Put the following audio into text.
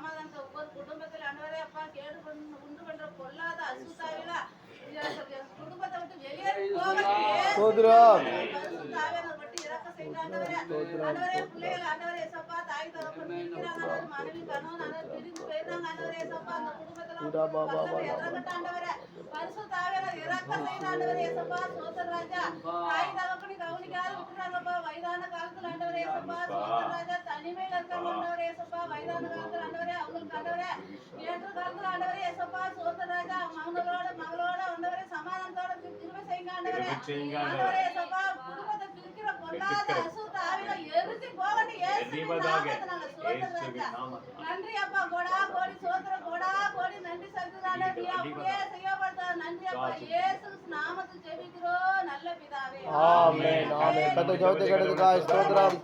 சமாதானத்தை ஒவ்வொரு குடும்பத்தில் அன்வரே அப்பா கேடு பண்ணு உண்டு பண்ற பொல்லாத அசுத்தாவில குடும்பத்தை விட்டு வெளியேறி போகிறோம் பட்டு இறக்க செய்த அண்டவரே அண்டவரே பிள்ளைகள் அண்டவரே சப்பா தாய் தரப்பட்டு இருக்கிறாங்க மனைவி கணவன் அண்டவர் பிரிந்து போயிருந்தாங்க அண்டவரே சப்பா அந்த குடும்பத்துல இறங்கட்ட அண்டவரே பரிசு தாவில இறக்க செய்த அண்டவரே சப்பா வயதான காலத்துல அண்டவரே சப்பா சோதர் ராஜா தனிமையில இருக்காங்க ஆண்டவரே, இயேசப்பா, வயதான காலத்துல ஆண்டவரே, அவங்களுக்கு ஆண்டவரே, ஏற்ற காலத்துல ஆண்டவரே, இயேசப்பா, ஸ்தோத்திரம் ராஜா. மகன்களோட, மகளோட ஆண்டவரே, சமாதானத்தோட கிருபை செய்யுங்க ஆண்டவரே. ஆண்டவரே, இயேசப்பா, குடும்பத்தை பிரிக்கிற பொல்லாத அசுத்த. ஸ்தோத்திரம் இயேசுவின் ராஜா. நாமத்தினால. நன்றி அப்பா கோடா கோடி சோத்திரம் கோடா கோடி நன்றி செலுத்துதானே. நீ அப்படியே செய்யப்படுத்த நன்றி அப்பா. இயேசு நாமத்தில் ஜெபிக்கிறோம். நல்ல பிதாவே. ஆமென். ஆமென். கத்த ஜெபத்தை கேட்டதுக்காக ஸ்தோத்திரம்.